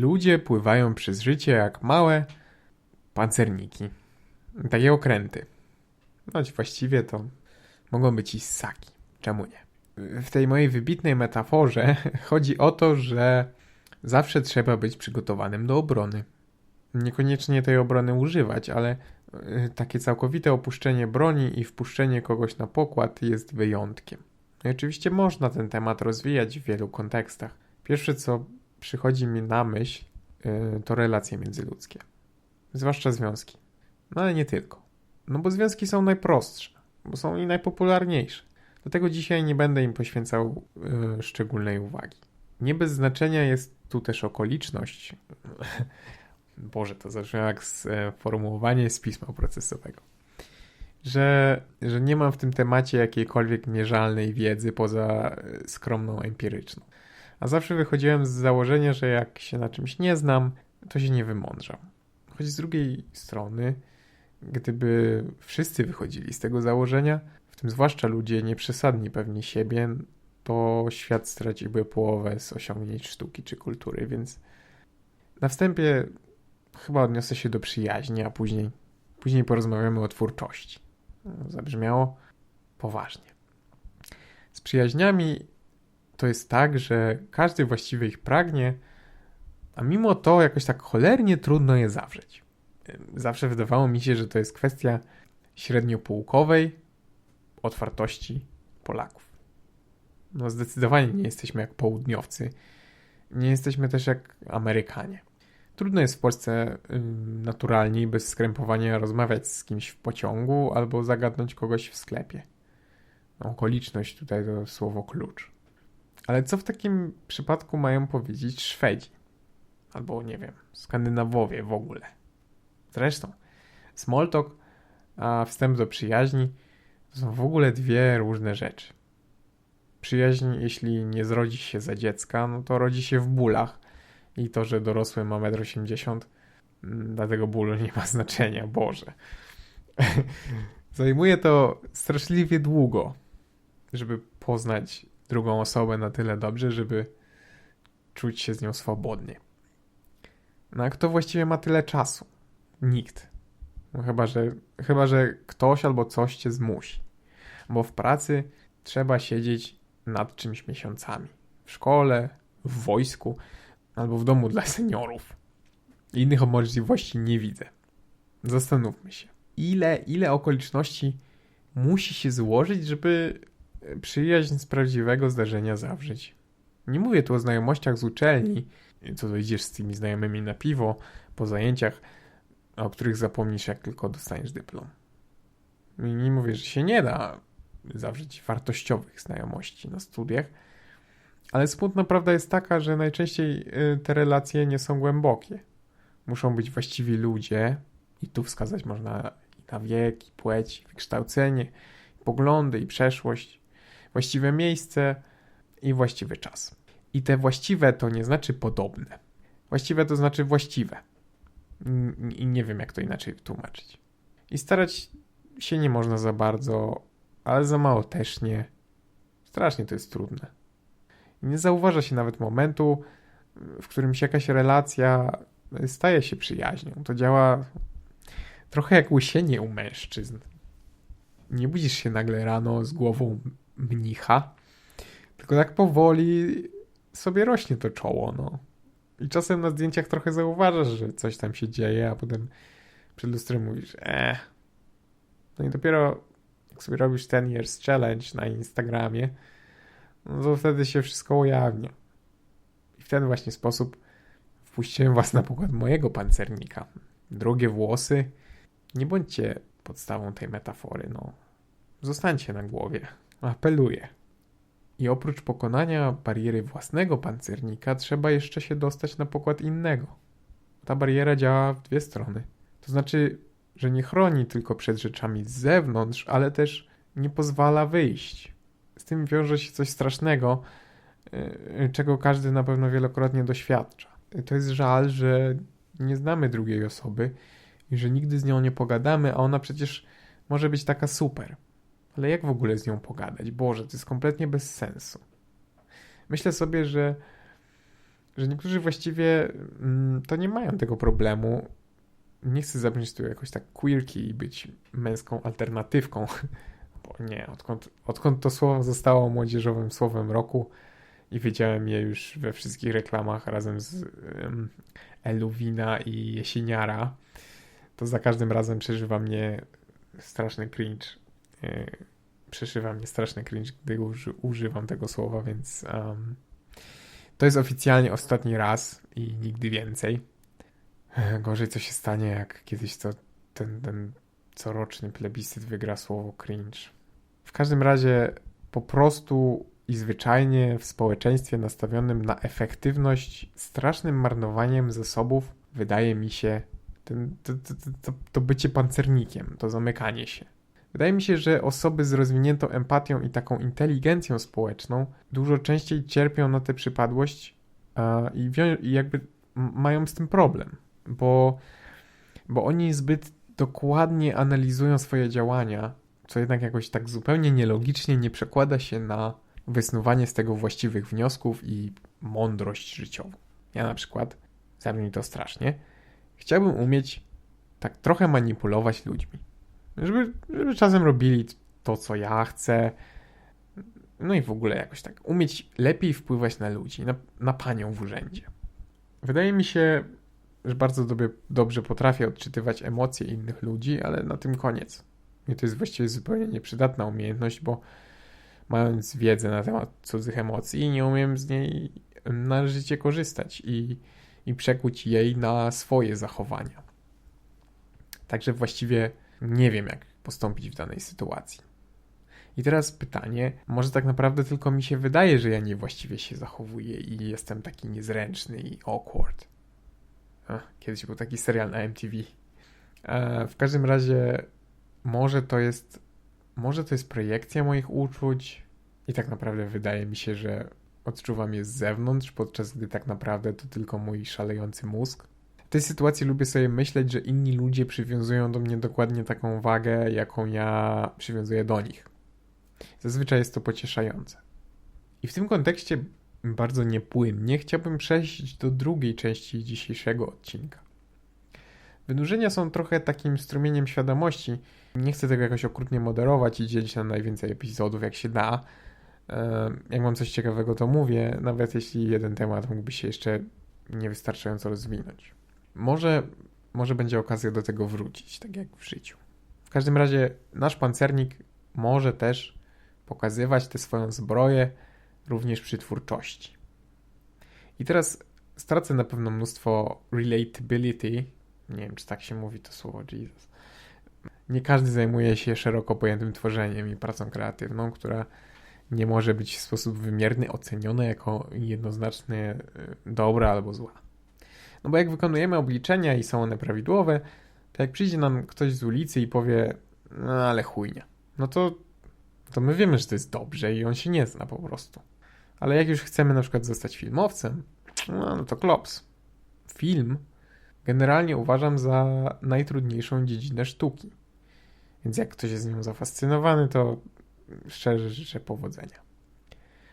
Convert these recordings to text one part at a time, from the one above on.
Ludzie pływają przez życie jak małe pancerniki. Takie okręty. No właściwie to mogą być i ssaki. Czemu nie? W tej mojej wybitnej metaforze chodzi o to, że zawsze trzeba być przygotowanym do obrony. Niekoniecznie tej obrony używać, ale y, takie całkowite opuszczenie broni i wpuszczenie kogoś na pokład jest wyjątkiem. I oczywiście można ten temat rozwijać w wielu kontekstach. Pierwsze, co przychodzi mi na myśl, y, to relacje międzyludzkie, zwłaszcza związki. No ale nie tylko. No bo związki są najprostsze, bo są i najpopularniejsze. Dlatego dzisiaj nie będę im poświęcał yy, szczególnej uwagi. Nie bez znaczenia jest tu też okoliczność. Boże, to zabrzmiało jak sformułowanie z pisma procesowego. Że, że nie mam w tym temacie jakiejkolwiek mierzalnej wiedzy poza e, skromną empiryczną. A zawsze wychodziłem z założenia, że jak się na czymś nie znam, to się nie wymądrzam. Choć z drugiej strony, gdyby wszyscy wychodzili z tego założenia, w tym zwłaszcza ludzie nieprzesadni pewni siebie, to świat straciłby połowę z osiągnięć sztuki czy kultury, więc na wstępie chyba odniosę się do przyjaźni, a później, później porozmawiamy o twórczości. Zabrzmiało poważnie. Z przyjaźniami to jest tak, że każdy właściwie ich pragnie, a mimo to jakoś tak cholernie trudno je zawrzeć. Zawsze wydawało mi się, że to jest kwestia średniopółkowej otwartości Polaków. No zdecydowanie nie jesteśmy jak południowcy. Nie jesteśmy też jak Amerykanie. Trudno jest w Polsce naturalnie i bez skrępowania rozmawiać z kimś w pociągu albo zagadnąć kogoś w sklepie. No, okoliczność tutaj to słowo klucz. Ale co w takim przypadku mają powiedzieć Szwedzi? Albo nie wiem, Skandynawowie w ogóle. Zresztą, smalltalk a wstęp do przyjaźni to są w ogóle dwie różne rzeczy. Przyjaźń, jeśli nie zrodzi się za dziecka, no to rodzi się w bólach. I to, że dorosły ma 1,80 m, mm, dla tego bólu nie ma znaczenia, Boże. Zajmuje to straszliwie długo, żeby poznać drugą osobę na tyle dobrze, żeby czuć się z nią swobodnie. No a kto właściwie ma tyle czasu? Nikt. No chyba, że, chyba, że ktoś albo coś cię zmusi. Bo w pracy trzeba siedzieć nad czymś miesiącami. W szkole, w wojsku albo w domu dla seniorów. Innych możliwości nie widzę. Zastanówmy się. Ile, ile okoliczności musi się złożyć, żeby przyjaźń z prawdziwego zdarzenia zawrzeć. Nie mówię tu o znajomościach z uczelni, co to idziesz z tymi znajomymi na piwo po zajęciach, o których zapomnisz, jak tylko dostaniesz dyplom. Nie mówię, że się nie da zawrzeć wartościowych znajomości na studiach, ale smutna prawda jest taka, że najczęściej y, te relacje nie są głębokie. Muszą być właściwi ludzie, i tu wskazać można i na wiek, i płeć, i wykształcenie, i poglądy, i przeszłość, właściwe miejsce i właściwy czas. I te właściwe to nie znaczy podobne. Właściwe to znaczy właściwe. I nie wiem, jak to inaczej tłumaczyć. I starać się nie można za bardzo, ale za mało też nie. Strasznie to jest trudne. Nie zauważa się nawet momentu, w którym się jakaś relacja staje się przyjaźnią. To działa trochę jak łysienie u mężczyzn. Nie budzisz się nagle rano z głową mnicha, tylko tak powoli sobie rośnie to czoło, no. I czasem na zdjęciach trochę zauważasz, że coś tam się dzieje, a potem przed lustrem mówisz, eh. No i dopiero jak sobie robisz ten years challenge na Instagramie, no to wtedy się wszystko ujawnia. I w ten właśnie sposób wpuściłem was na pokład mojego pancernika. Drugie włosy. Nie bądźcie podstawą tej metafory, no. Zostańcie na głowie. Apeluję. I oprócz pokonania bariery własnego pancernika, trzeba jeszcze się dostać na pokład innego. Ta bariera działa w dwie strony. To znaczy, że nie chroni tylko przed rzeczami z zewnątrz, ale też nie pozwala wyjść. Z tym wiąże się coś strasznego, yy, czego każdy na pewno wielokrotnie doświadcza. To jest żal, że nie znamy drugiej osoby i że nigdy z nią nie pogadamy, a ona przecież może być taka super. Ale jak w ogóle z nią pogadać? Boże, to jest kompletnie bez sensu. Myślę sobie, że że niektórzy właściwie mm, to nie mają tego problemu. Nie chcę zabrzmieć tu jakoś tak queerki i być męską alternatywką, bo nie, odkąd, odkąd to słowo zostało młodzieżowym słowem roku i widziałem je już we wszystkich reklamach razem z um, Eluwina i Jesieniara, to za każdym razem przeżywa mnie straszny cringe. Yy, przeszywa mnie straszny cringe, gdy uży, używam tego słowa, więc um, to jest oficjalnie ostatni raz i nigdy więcej. Gorzej co się stanie, jak kiedyś to ten, ten coroczny plebiscyt wygra słowo cringe. W każdym razie po prostu i zwyczajnie w społeczeństwie nastawionym na efektywność strasznym marnowaniem zasobów wydaje mi się ten, to, to, to, to bycie pancernikiem, to zamykanie się. Wydaje mi się, że osoby z rozwiniętą empatią i taką inteligencją społeczną dużo częściej cierpią na tę przypadłość i, i jakby mają z tym problem, bo, bo oni zbyt dokładnie analizują swoje działania, co jednak jakoś tak zupełnie nielogicznie nie przekłada się na wysnuwanie z tego właściwych wniosków i mądrość życiową. Ja na przykład, zabrzmi to strasznie, chciałbym umieć tak trochę manipulować ludźmi. Żeby, żeby czasem robili to, co ja chcę. No i w ogóle jakoś tak umieć lepiej wpływać na ludzi, na, na panią w urzędzie. Wydaje mi się, że bardzo dobie, dobrze potrafię odczytywać emocje innych ludzi, ale na tym koniec. I to jest właściwie zupełnie nieprzydatna umiejętność, bo mając wiedzę na temat cudzych emocji, nie umiem z niej należycie korzystać i, i przekuć jej na swoje zachowania. Także właściwie nie wiem, jak postąpić w danej sytuacji. I teraz pytanie, może tak naprawdę tylko mi się wydaje, że ja niewłaściwie się zachowuję i jestem taki niezręczny i awkward. Ach, kiedyś był taki serial na MTV. E, w każdym razie, może to jest, może to jest projekcja moich uczuć i tak naprawdę wydaje mi się, że odczuwam je z zewnątrz, podczas gdy tak naprawdę to tylko mój szalejący mózg. W tej sytuacji lubię sobie myśleć, że inni ludzie przywiązują do mnie dokładnie taką wagę, jaką ja przywiązuję do nich. Zazwyczaj jest to pocieszające. I w tym kontekście bardzo niepłynnie chciałbym przejść do drugiej części dzisiejszego odcinka. Wynurzenia są trochę takim strumieniem świadomości. Nie chcę tego jakoś okrutnie moderować i dzielić na najwięcej epizodów, jak się da. Jak mam coś ciekawego, to mówię, nawet jeśli jeden temat mógłby się jeszcze niewystarczająco rozwinąć. Może, może będzie okazja do tego wrócić, tak jak w życiu. W każdym razie nasz pancernik może też pokazywać tę swoją zbroję również przy twórczości. I teraz stracę na pewno mnóstwo relatability. Nie wiem, czy tak się mówi to słowo Jesus. Nie każdy zajmuje się szeroko pojętym tworzeniem i pracą kreatywną, która nie może być w sposób wymierny oceniona jako jednoznacznie e, dobra albo zła. No bo jak wykonujemy obliczenia i są one prawidłowe, to jak przyjdzie nam ktoś z ulicy i powie, no ale chujnia, no to, to my wiemy, że to jest dobrze i on się nie zna po prostu. Ale jak już chcemy na przykład zostać filmowcem, no, no to klops. Film generalnie uważam za najtrudniejszą dziedzinę sztuki. Więc jak ktoś jest nią zafascynowany, to szczerze życzę powodzenia.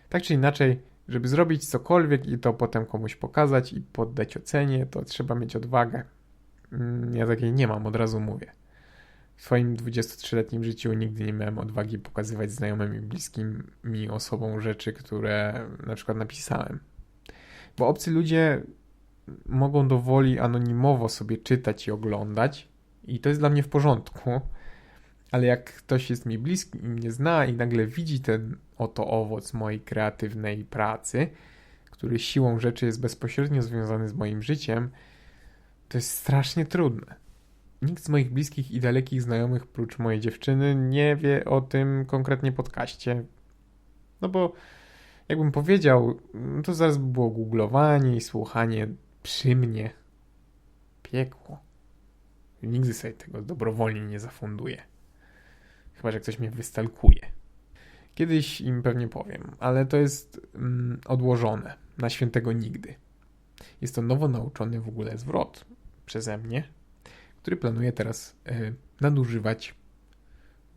Tak czy inaczej, żeby zrobić cokolwiek i to potem komuś pokazać i poddać ocenie, to trzeba mieć odwagę. Mm, ja takiej nie mam, od razu mówię. W swoim 23-letnim życiu nigdy nie miałem odwagi pokazywać znajomym i bliskim mi osobom rzeczy, które na przykład napisałem. Bo obcy ludzie mogą dowoli anonimowo sobie czytać i oglądać, i to jest dla mnie w porządku ale jak ktoś jest mi bliski i mnie zna i nagle widzi ten oto owoc mojej kreatywnej pracy, który siłą rzeczy jest bezpośrednio związany z moim życiem, to jest strasznie trudne. Nikt z moich bliskich i dalekich znajomych, prócz mojej dziewczyny, nie wie o tym konkretnie podcaście. No bo jakbym powiedział, to zaraz by było googlowanie i słuchanie przy mnie. Piekło. Nigdy sobie tego dobrowolnie nie zafunduję. Chyba, że ktoś mnie wystalkuje. Kiedyś im pewnie powiem, ale to jest mm, odłożone na świętego nigdy. Jest to nowo nauczony w ogóle zwrot przeze mnie, który planuję teraz y, nadużywać,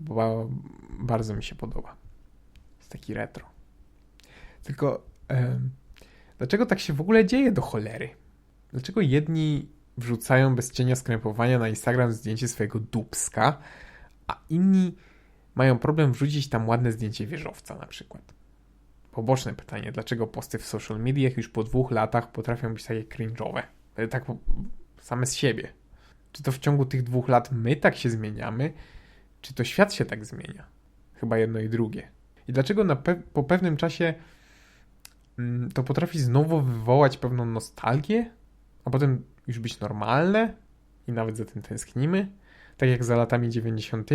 bo bardzo mi się podoba. Jest taki retro. Tylko y, Dlaczego tak się w ogóle dzieje do cholery? Dlaczego jedni wrzucają bez cienia skrępowania na Instagram zdjęcie swojego dubska, a inni mają problem wrzucić tam ładne zdjęcie wieżowca na przykład? Poboczne pytanie, dlaczego posty w social mediach już po dwóch latach potrafią być takie cringe'owe? E, tak same z siebie. Czy to w ciągu tych dwóch lat my tak się zmieniamy, czy to świat się tak zmienia? Chyba jedno i drugie. I dlaczego pe po pewnym czasie mm, to potrafi znowu wywołać pewną nostalgię, a potem już być normalne i nawet za tym tęsknimy? Tak jak za latami 90.,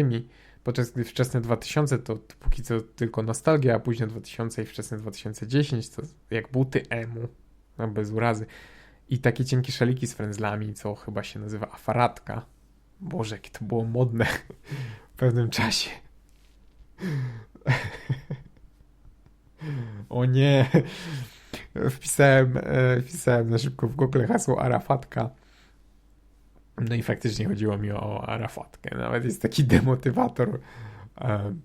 podczas gdy wczesne 2000 to, póki co tylko nostalgia, a później 2000 i wczesne 2010 to jak buty emu, no bez urazy. I takie cienkie szaliki z frędzlami, co chyba się nazywa afaratka. Boże, jakie to było modne w pewnym czasie. O nie. Wpisałem, e, wpisałem na szybko w Google hasło Arafatka. No i faktycznie chodziło mi o Arafatkę. Nawet jest taki demotywator. Um,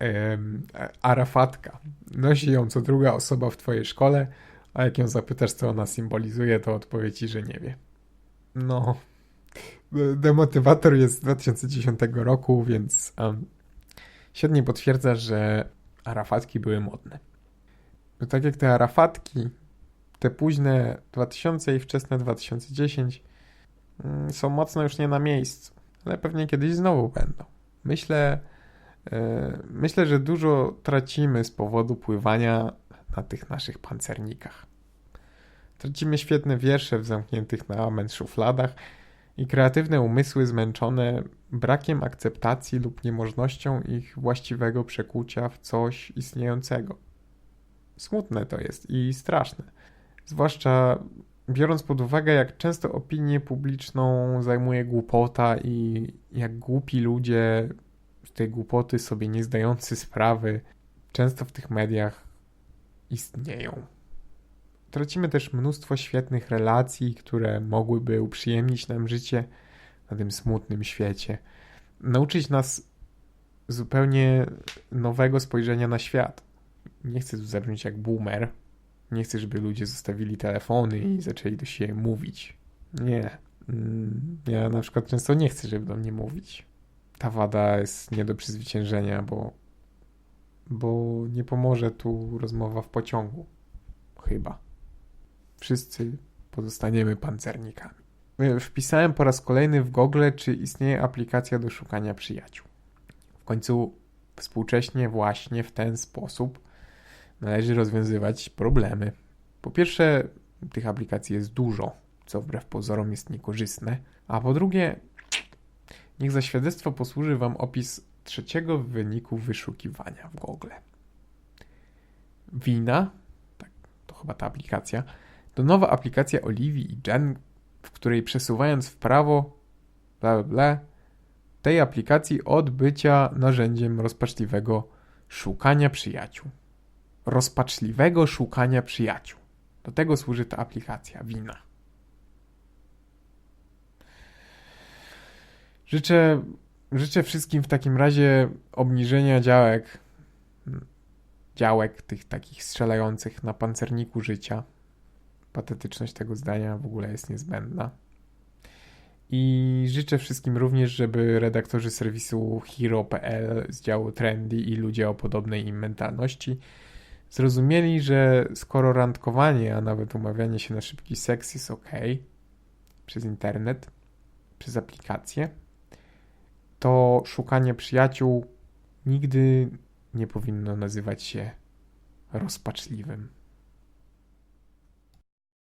um, Arafatka. Nosi ją co druga osoba w twojej szkole, a jak ją zapytasz, co ona symbolizuje, to odpowie ci, że nie wie. No. Demotywator jest z 2010 roku, więc um, świetnie potwierdza, że Arafatki były modne. No tak jak te Arafatki, te późne 2000 i wczesne 2010 mm, są mocno już nie na miejscu, ale pewnie kiedyś znowu będą. Myślę, yy, myślę, że dużo tracimy z powodu pływania na tych naszych pancernikach. Tracimy świetne wiersze w zamkniętych na amen szufladach i kreatywne umysły zmęczone brakiem akceptacji lub niemożnością ich właściwego przekucia w coś istniejącego. Smutne to jest i straszne. Zwłaszcza biorąc pod uwagę, jak często opinię publiczną zajmuje głupota i jak głupi ludzie z tej głupoty sobie nie zdający sprawy często w tych mediach istnieją. Tracimy też mnóstwo świetnych relacji, które mogłyby uprzyjemnić nam życie na tym smutnym świecie. Nauczyć nas zupełnie nowego spojrzenia na świat. Nie chcę tu zabrzmieć jak boomer. Nie chcę, żeby ludzie zostawili telefony i zaczęli do siebie mówić. Nie. Mm, ja na przykład często nie chcę, żeby do mnie mówić. Ta wada jest nie do przezwyciężenia, bo, bo nie pomoże tu rozmowa w pociągu. Chyba. Wszyscy pozostaniemy pancernikami. Wpisałem po raz kolejny w Google, czy istnieje aplikacja do szukania przyjaciół. W końcu współcześnie właśnie w ten sposób należy rozwiązywać problemy. Po pierwsze, tych aplikacji jest dużo, co wbrew pozorom jest niekorzystne, a po drugie, niech za świadectwo posłuży Wam opis trzeciego wyniku wyszukiwania w Google. Wina, tak, to chyba ta aplikacja, to nowa aplikacja Oliwii i Jen, w której przesuwając w prawo, bla bla bla, tej aplikacji od bycia narzędziem rozpaczliwego szukania przyjaciół. Rozpaczliwego szukania przyjaciół. Do tego służy ta aplikacja Wina. Życzę, życzę wszystkim w takim razie obniżenia działek, działek tych takich strzelających na pancerniku życia patetyczność tego zdania w ogóle jest niezbędna. I życzę wszystkim również, żeby redaktorzy serwisu Hero.pl z działu Trendy i ludzie o podobnej im mentalności zrozumieli, że skoro randkowanie, a nawet umawianie się na szybki seks jest ok przez internet, przez aplikację, to szukanie przyjaciół nigdy nie powinno nazywać się rozpaczliwym.